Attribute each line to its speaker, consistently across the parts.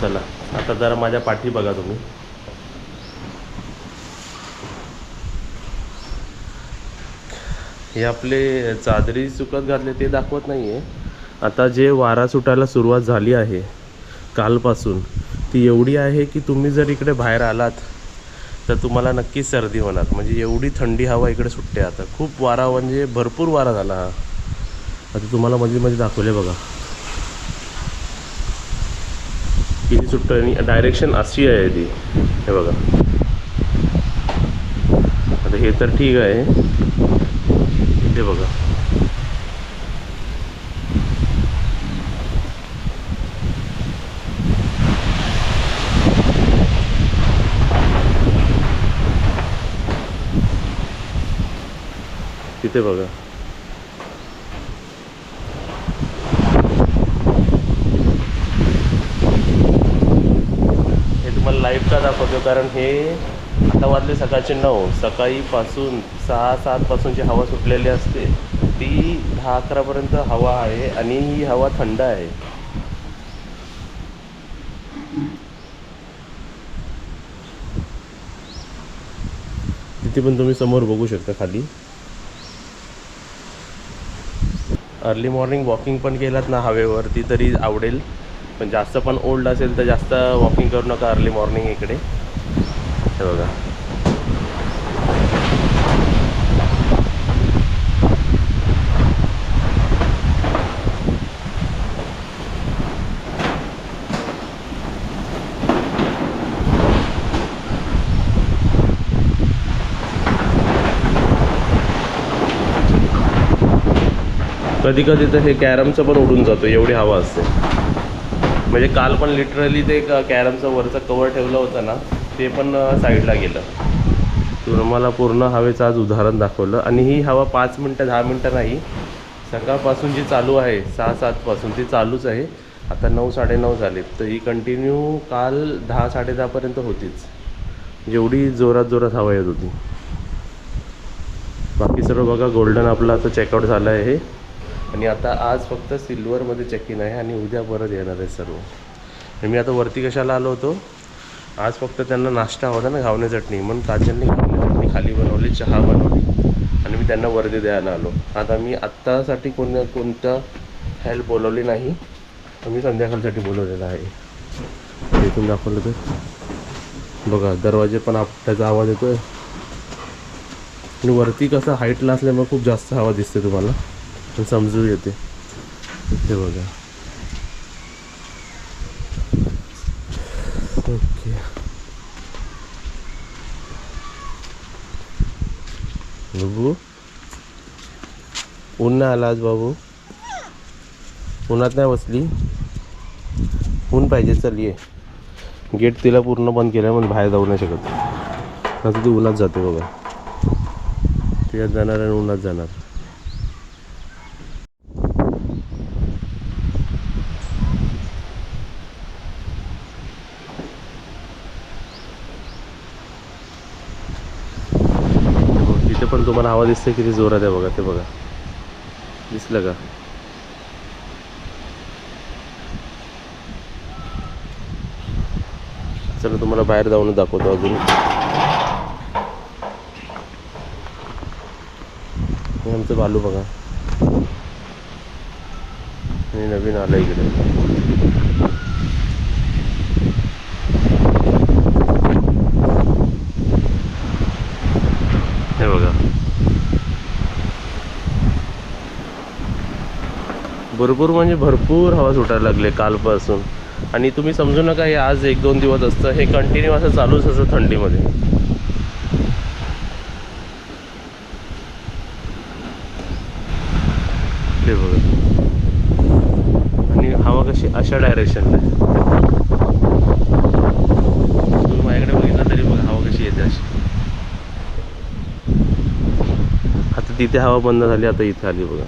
Speaker 1: चला. आता जरा माझ्या पाठी बघा तुम्ही. हे आपले चादरी चुकत घातले ते दाखवत नाही आहे आता जे वारा सुटायला सुरुवात झाली आहे कालपासून ती एवढी आहे की तुम्ही जर इकडे बाहेर आलात तर तुम्हाला नक्कीच सर्दी होणार. म्हणजे एवढी थंडी हवा इकडे सुटते आता. खूप वारा म्हणजे भरपूर वारा झाला हा. आता तुम्हाला मध्ये मध्ये दाखवले बघा. आणि डायरेक्शन अशी आहे ती हे हे ठीक आहे इथे बघा तिथे बघा लाईव्ह कारण हे आता वाजले सकाळचे नऊ. सकाळीपासून सहा सातपासूनची हवा सुटलेली असते ती दहा अकरापर्यंत हवा आहे आणि ही हवा थंड आहे. तिथे पण तुम्ही समोर बघू शकता खाली. अर्ली मॉर्निंग वॉकिंग पण केलात ना हवेवरती तरी आवडेल. पण जास्त पण ओल्ड असेल तर जास्त वॉकिंग करू नका अर्ली मॉर्निंग इकडे. हे बघा. कधी कधी तर हे कॅरमचं पण उडून जातो एवढी हवा असते. म्हणजे काल पण लिटरली ते कॅरमचं वरचं कवर ठेवलं होतं ना ते पण साईडला गेलं. तुम्हाला पूर्ण हवेचं आज उदाहरण दाखवलं. आणि ही हवा पाच मिनटं दहा मिनटं नाही. सकाळपासून जी चालू आहे सहा सातपासून ती चालूच आहे. आता नऊ साडेनऊ झाले तर ही कंटिन्यू काल दहा साडेदहापर्यंत होतीच. जेवढी जोरात जोरात हवा येत होती. बाकी सर्व बघा गोल्डन आपलं आता चेकआउट झालं आहे. आणि आता आज फक्त सिल्वरमध्ये चेक इन आहे आणि उद्या परत येणार आहे सर्व. मी आता वरती कशाला आलो होतो? आज फक्त त्यांना नाश्ता आवडला ना घावणे चटणी. म्हणून काजलने घावणे चटणी खाली बनवली चहा बनवली. आणि मी त्यांना वर्दी द्यायला आलो. आता मी आत्तासाठी कोण कोणतं हेल्प बोलवली नाही. मी संध्याकाळसाठी बोलवलेलं आहे. इथून दाखवलं तर. बघा दरवाजे पण आप त्याचा आवाज येतोय. आणि वरती कसं हाईटला असल्यामुळे खूप जास्त हवा दिसते तुम्हाला. पण समजू येते. इथे बघा. ओके बाबू ऊन नाही आला आज बाबू उन्हात नाही बसली ऊन पाहिजे चल ये गेट तिला पूर्ण बंद केलं म्हणून बाहेर जाऊ नाही शकत आता ती उन्हात जाते बघा तिच्यात जाणार आणि उन्हात जाणार पण तुम्हाला हवा दिसते किती जोरात आहे बघा ते बघा. दिसलं का? चला तुम्हाला बाहेर जाऊन दाखवतो अजून. हे आमचं बालू बघा. आणि नवीन आलं इकडे. हे बघा. भरपूर म्हणजे भरपूर हवा सुटायला लागले कालपासून. आणि तुम्ही समजू नका हे आज एक दोन दिवस असतं हे कंटिन्यू असं चालूच असं थंडीमध्ये. बघा. आणि हवा कशी अशा डायरेक्शनला आहे. तुम्ही माझ्याकडे बघितलं तरी बघा हवा कशी येते अशी. तिथे हवा बंद झाली आता इथे आली बघा.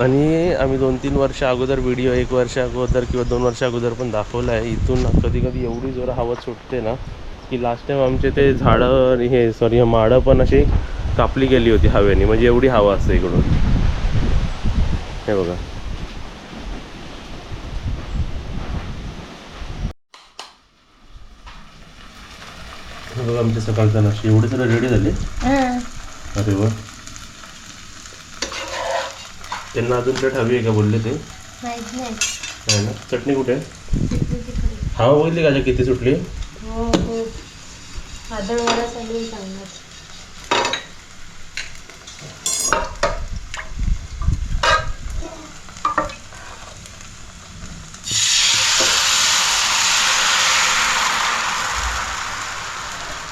Speaker 1: आणि आम्ही दोन तीन वर्ष अगोदर व्हिडिओ एक वर्ष अगोदर किंवा दोन वर्ष अगोदर पण दाखवला आहे. इथून कधी कधी एवढी जोर हवा सुटते ना की लास्ट टाइम आमचे ते झाडं हे सॉरी माडं पण अशी कापली गेली होती हवेने. म्हणजे एवढी हवा असते इकडून. हे बघा. हे बघा आमच्या सकाळचा नाश्ता एवढे सगळे रेडी झाले. अरे वा. त्यांना अजून प्लेट हवी आहे का बोलले ते?
Speaker 2: नाही.
Speaker 1: ना? चटणी कुठे आहे? हवा बघितली का किती सुटली
Speaker 2: हो हो आदळवाडा सगळी सांगणार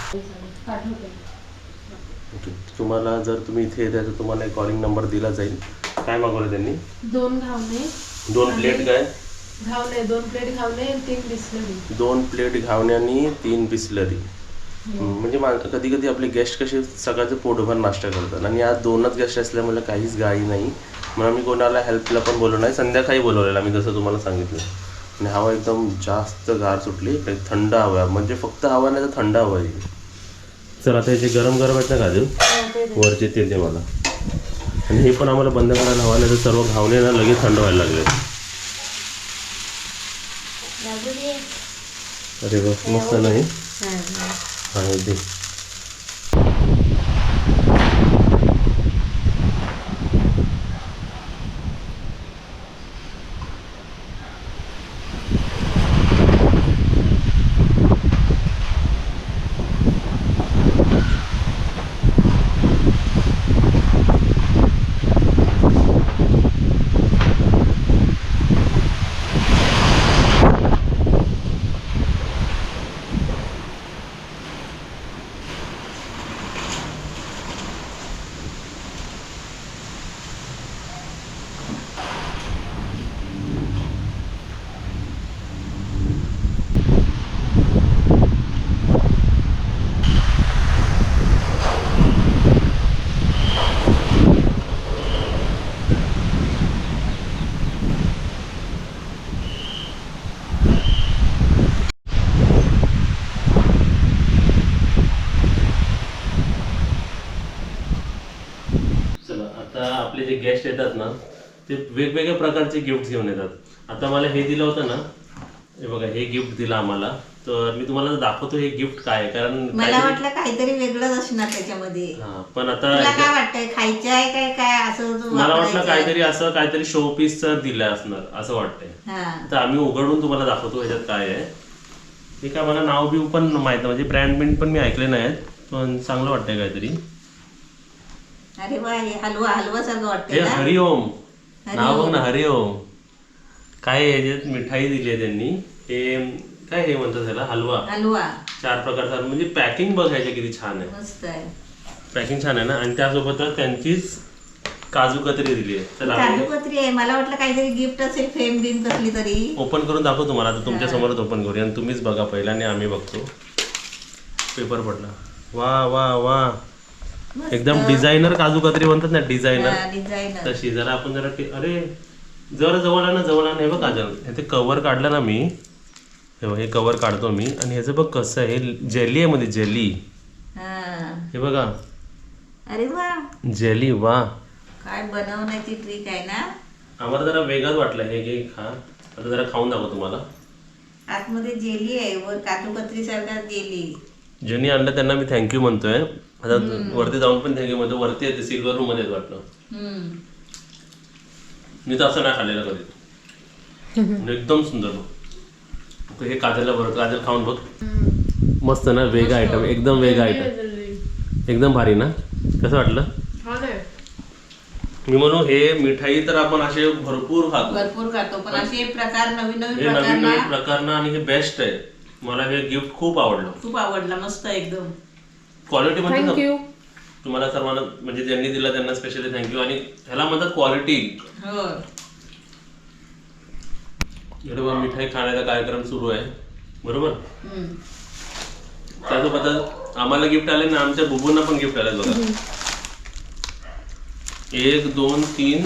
Speaker 2: पाठवते
Speaker 1: ओके. तुम्हाला जर तुम्ही इथे येताय तर तुम्हाला एक कॉलिंग नंबर दिला जाईल. काय मागवलं त्यांनी?
Speaker 2: दोन घावणे.
Speaker 1: दोन प्लेट काय?
Speaker 2: घावणे दोन प्लेट घावणे आणि तीन बिस्लरी.
Speaker 1: दोन प्लेट घावण्यानी तीन बिस्लरी. म्हणजे कधी कधी आपले गेस्ट कसे सकाळचं पोटभर नाश्ता करतात आणि आज दोनच गेस्ट असल्यामुळे काहीच गाडी नाही. म्हणून आम्ही कोणाला हेल्पला पण बोलवलं नाही. संध्याकाळी बोलवलेलं आम्ही जसं तुम्हाला सांगितलं. आणि हवा एकदम जास्त गार सुटली. थंड हवा. आहे. म्हणजे फक्त हवा नाही तर थंड हवा आहे. चल आता हे जे गरम गरम आहेत ना काजू वरचे ते दे मला. आणि हे पण आम्हाला बंद करायला हवा नाही तर सर्व घावणे ना लगेच थंड व्हायला लागले. अरे वा मस्त नाही हा हे दे चला आता आपले जे गेस्ट येतात ना ते वेगवेगळ्या प्रकारचे गिफ्ट घेऊन येतात. आता मला हे दिलं होतं ना हे बघा हे गिफ्ट दिलं आम्हाला. तर मी तुम्हाला दाखवतो हे गिफ्ट काय आहे कारण
Speaker 3: मला
Speaker 1: काहीतरी-
Speaker 3: वाटलं काहीतरी वेगळंच असणार त्याच्यामध्ये.
Speaker 1: हा पण आता
Speaker 3: तुला काय वाटतंय? खायचं आहे काय काय असं तू
Speaker 1: मला वाटलं
Speaker 3: वापरायचं आहे?
Speaker 1: काहीतरी असं काहीतरी शो पीस दिलं असणार असं वाटतंय.
Speaker 3: हा.
Speaker 1: तर आम्ही उघडून तुम्हाला दाखवतो ह्याच्यात काय आहे. हे काय मला नाव बिव पण माहीत नाही म्हणजे ब्रँड बिंड पण मी ऐकले नाहीत पण चांगलं वाटतंय काहीतरी.
Speaker 3: अरे वा हे हलवा हलवा सारखं
Speaker 1: हे
Speaker 3: वाटतंय ना
Speaker 1: हरिओम. नाव बघ ना
Speaker 3: हरिओम.
Speaker 1: काय याच्यात? मिठाई दिली आहे त्यांनी. हे काय हे म्हणतात त्याला? हलवा.
Speaker 3: हलवा.
Speaker 1: चार प्रकारचा म्हणजे पॅकिंग बघ ह्याच्या किती छान आहे.
Speaker 3: मस्त आहे.
Speaker 1: पॅकिंग छान आहे ना? आणि त्यासोबतच त्यांचीच काजू कतरी दिली आहे. चला.
Speaker 3: काजूपत्री आहे. मला वाटलं काहीतरी गिफ्ट असेल फेम बिम कसली तरी.
Speaker 1: ओपन करून दाखव तुम्हाला. आता तुमच्या समोरच ओपन करूया आणि तुम्हीच बघा पहिला आणि आम्ही बघतो. पेपर पडला. वा वा वा. एकदम डिझायनर काजू कतरी म्हणतात ना डिझायनर तशी जरा आपण जरा अरे जरा जवळ ना जवळ हे बघ काजल हे ते कवर काढलं ना मी. हे बघ हे कवर काढतो मी. आणि ह्याचं बघ कसं आहे हे जेली आहे मध्ये जेली
Speaker 3: हा.
Speaker 1: बघा.
Speaker 3: अरे वा.
Speaker 1: जेली वा.
Speaker 3: काय बनवण्याची ट्रिक आहे ना?
Speaker 1: आम्हाला जरा वेगळंच वाटलं हे घे खा. आता जरा खाऊन दाखव तुम्हाला.
Speaker 3: आतमध्ये जेली आहे वर काजूकत्री सारखा जेली
Speaker 1: ज्यांनी आणलं त्यांना मी थँक्यू म्हणतोय. आता वरती जाऊन पण थँक्यू म्हणतो वरती येते सिल्वर रूममध्ये वाटलं मी तर असं नाही खाल्लेलं कधी. एकदम सुंदर. हे काजलला बरं काजल खाऊन बघ. मस्त ना वेगळा आयटम एकदम वेगळा आयटम एकदम भारी ना. कसं वाटलं? मी म्हणू हे मिठाई तर आपण असे भरपूर खातो.
Speaker 3: भरपूर खातो पण असे प्रकार नवीन नवीन
Speaker 1: हे नवीन
Speaker 3: प्रकार
Speaker 1: नवीन प्रकारनं आणि हे बेस्ट आहे. मला हे गिफ्ट खूप आवडलं.
Speaker 3: खूप आवडला मस्त एकदम.
Speaker 1: क्वालिटी म्हणते ना तुम्हाला सर्वांना म्हणजे ज्यांनी दिला त्यांना स्पेशली थँक्यू आणि ह्याला म्हणतात क्वालिटी
Speaker 3: हो
Speaker 1: इकडे बघा मिठाई खाण्याचा कार्यक्रम सुरू आहे. बरोबर?
Speaker 3: हम्म.
Speaker 1: त्यासोबतच आम्हाला गिफ्ट आले ना आमच्या बुबूंना पण गिफ्ट आले बघा. एक दोन तीन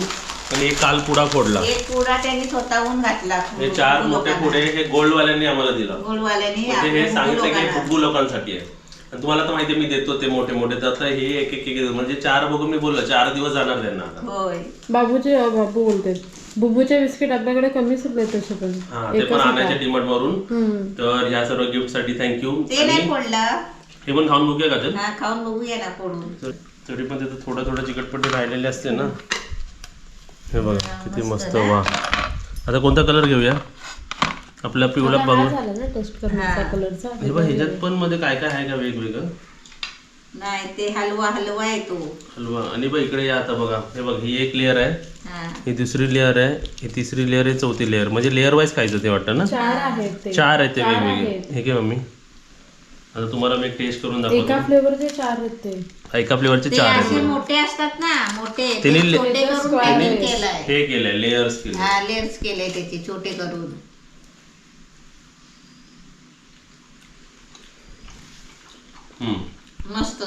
Speaker 1: आणि एक काल पुडा फोडला.
Speaker 3: एक पुडा त्यांनी स्वतःहून घातला.
Speaker 1: हे चार मोठे पुढे हे गोल्डवाल्यांनी आम्हाला दिला.
Speaker 3: गोलवाल्याने
Speaker 1: म्हणजे हे सांगितलं की बुग्गू लोकांसाठी आहे. तुम्हाला तर माहिती आहे, मी देतो ते मोठे मोठे. तर आता हे एक एक एक म्हणजे चार बघून मी बोललो चार दिवस जाणार त्यांना आता.
Speaker 3: होय.
Speaker 2: बाबूचे अ, बाबू बोलते. बुबूचे बिस्किट आपल्याकडे कमी सुटले तसे पण.
Speaker 1: हा ते पण. आणायचे डिमांड वरून.
Speaker 2: हम्म.
Speaker 1: तर ह्या सर्व गिफ्टसाठी थँक्यू
Speaker 3: ते नाही फोडलं.
Speaker 1: हे पण खाऊन बघूया का ते?
Speaker 3: हा खाऊन बघूया ना फोडून.
Speaker 1: तर तरी पण तिथं थोडं थोडं चिकटपट्टी राहिलेली असते ना. हे बघा किती मस्त वा आता कोणता कलर घेऊया? आपला पिवळा
Speaker 2: हा
Speaker 1: बघू
Speaker 2: झाला ना टेस्ट करण्याचा कलरचा
Speaker 1: हे बघ ह्याच्यात पण मध्ये काय काय आहे का वेगवेगळं?
Speaker 3: नाही ते हलवा हलवा येतो
Speaker 1: हलवा. आणि बघ इकडे या आता बघा. हे बघ ही एक लेअर आहे.
Speaker 3: हा.
Speaker 1: ही दुसरी लेअर आहे. ही तिसरी लेअर आहे चौथी लेअर म्हणजे लेअर वाईज खायचं ते वाटतं ना?
Speaker 2: चार आहेत ते.
Speaker 1: चार आहेत ते
Speaker 2: चार
Speaker 1: वेगवेगळे. हे घे मम्मी. आता तुम्हाला मी टेस्ट करून
Speaker 2: एका
Speaker 1: दाखवतो
Speaker 2: फ्लेवरचे चार आहेत ते.
Speaker 1: एका फ्लेवरचे
Speaker 3: ते
Speaker 1: चार
Speaker 3: असे
Speaker 1: आहेत
Speaker 3: मोठे असतात ना मोठे. ते
Speaker 1: त्यांनी ले-
Speaker 3: छोटे करून त्यांनी
Speaker 2: आहे.
Speaker 3: केलंय.
Speaker 1: हे केलंय लेअर्स केले
Speaker 3: हा लेअर्स केले त्याचे छोटे करून. मस्त.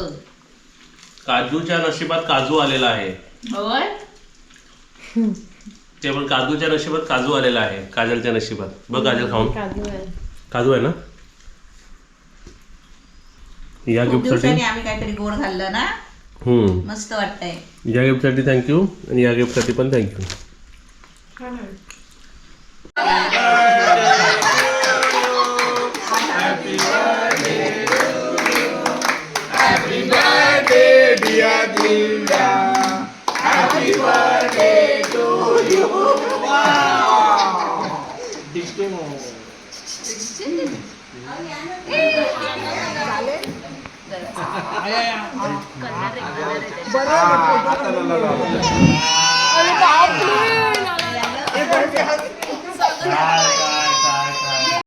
Speaker 1: काजूच्या नशिबात काजू आलेला आहे.
Speaker 3: होय?
Speaker 1: ते पण काजूच्या नशिबात काजू आलेला आहे. काजलच्या नशिबात. बघ काजल खाऊन.
Speaker 2: काजू आहे.
Speaker 1: काजू आहे ना? या
Speaker 3: खूप
Speaker 1: गिफ्टसाठी
Speaker 3: दिवसांनी आम्ही काहीतरी गोड खाल्लं ना?
Speaker 1: हम्म.
Speaker 3: मस्त वाटतंय.
Speaker 1: या गिफ्टसाठी थँक्यू आणि या गिफ्टसाठी पण थँक्यू
Speaker 2: छान आहे. Linda. Happy birthday to you. Wow. दिसते मग. बरं